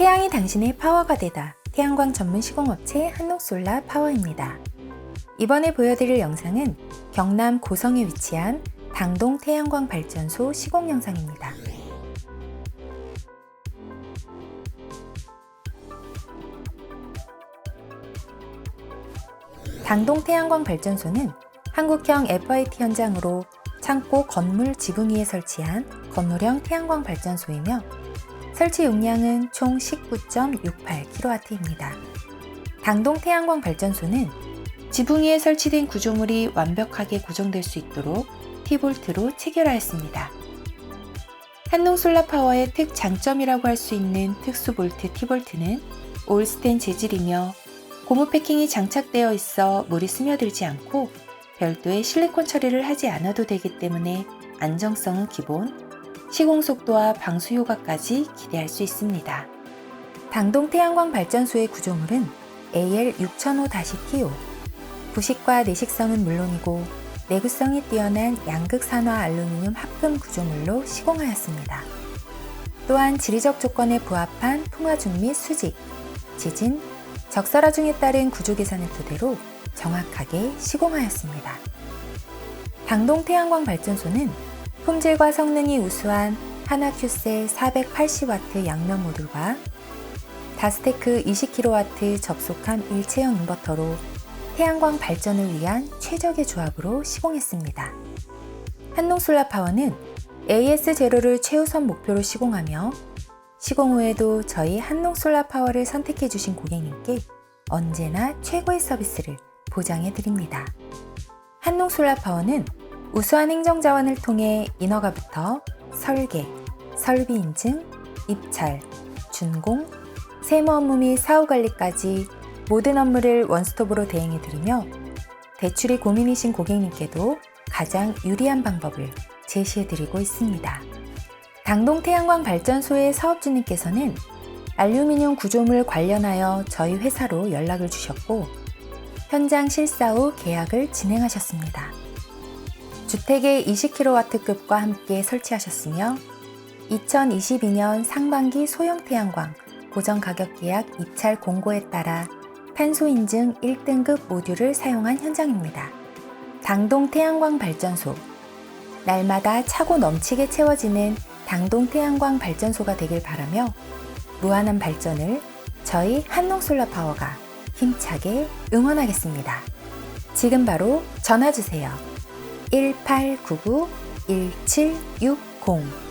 태양이 당신의 파워가 되다. 태양광 전문 시공업체 한옥솔라 파워입니다. 이번에 보여드릴 영상은 경남 고성에 위치한 당동 태양광 발전소 시공 영상입니다. 당동 태양광 발전소는 한국형 FIT 현장으로 창고 건물 지붕 위에 설치한 건물형 태양광 발전소이며 설치 용량은 총 19.68kW입니다. 당동 태양광 발전소는 지붕 위에 설치된 구조물이 완벽하게 고정될 수 있도록 T볼트로 체결하였습니다. 한농 솔라파워의 특장점이라고 할 수 있는 특수볼트 T볼트는 올스텐 재질이며 고무 패킹이 장착되어 있어 물이 스며들지 않고 별도의 실리콘 처리를 하지 않아도 되기 때문에 안정성은 기본, 시공 속도와 방수 효과까지 기대할 수 있습니다. 당동 태양광 발전소의 구조물은 AL6005-TO, 부식과 내식성은 물론이고 내구성이 뛰어난 양극 산화 알루미늄 합금 구조물로 시공하였습니다. 또한 지리적 조건에 부합한 풍화중 및 수직, 지진, 적설화중에 따른 구조 계산을 토대로 정확하게 시공하였습니다. 당동 태양광 발전소는 품질과 성능이 우수한 하나큐셀 480W 양면 모듈과 다스테크 20kW 접속한 일체형 인버터로 태양광 발전을 위한 최적의 조합으로 시공했습니다. 한농솔라 파워는 AS0를 최우선 목표로 시공하며 시공 후에도 저희 한농솔라 파워를 선택해 주신 고객님께 언제나 최고의 서비스를 보장해 드립니다. 한농솔라 파워는 우수한 행정자원을 통해 인허가부터 설계, 설비 인증, 입찰, 준공, 세무 업무 및 사후 관리까지 모든 업무를 원스톱으로 대행해 드리며 대출이 고민이신 고객님께도 가장 유리한 방법을 제시해 드리고 있습니다. 당동 태양광 발전소의 사업주님께서는 알루미늄 구조물 관련하여 저희 회사로 연락을 주셨고 현장 실사 후 계약을 진행하셨습니다. 주택의 20kW급과 함께 설치하셨으며 2022년 상반기 소형 태양광 고정 가격 계약 입찰 공고에 따라 탄소 인증 1등급 모듈을 사용한 현장입니다. 당동 태양광 발전소 날마다 차고 넘치게 채워지는 당동 태양광 발전소가 되길 바라며 무한한 발전을 저희 한농솔라파워가 힘차게 응원하겠습니다. 지금 바로 전화 주세요. 1899-1760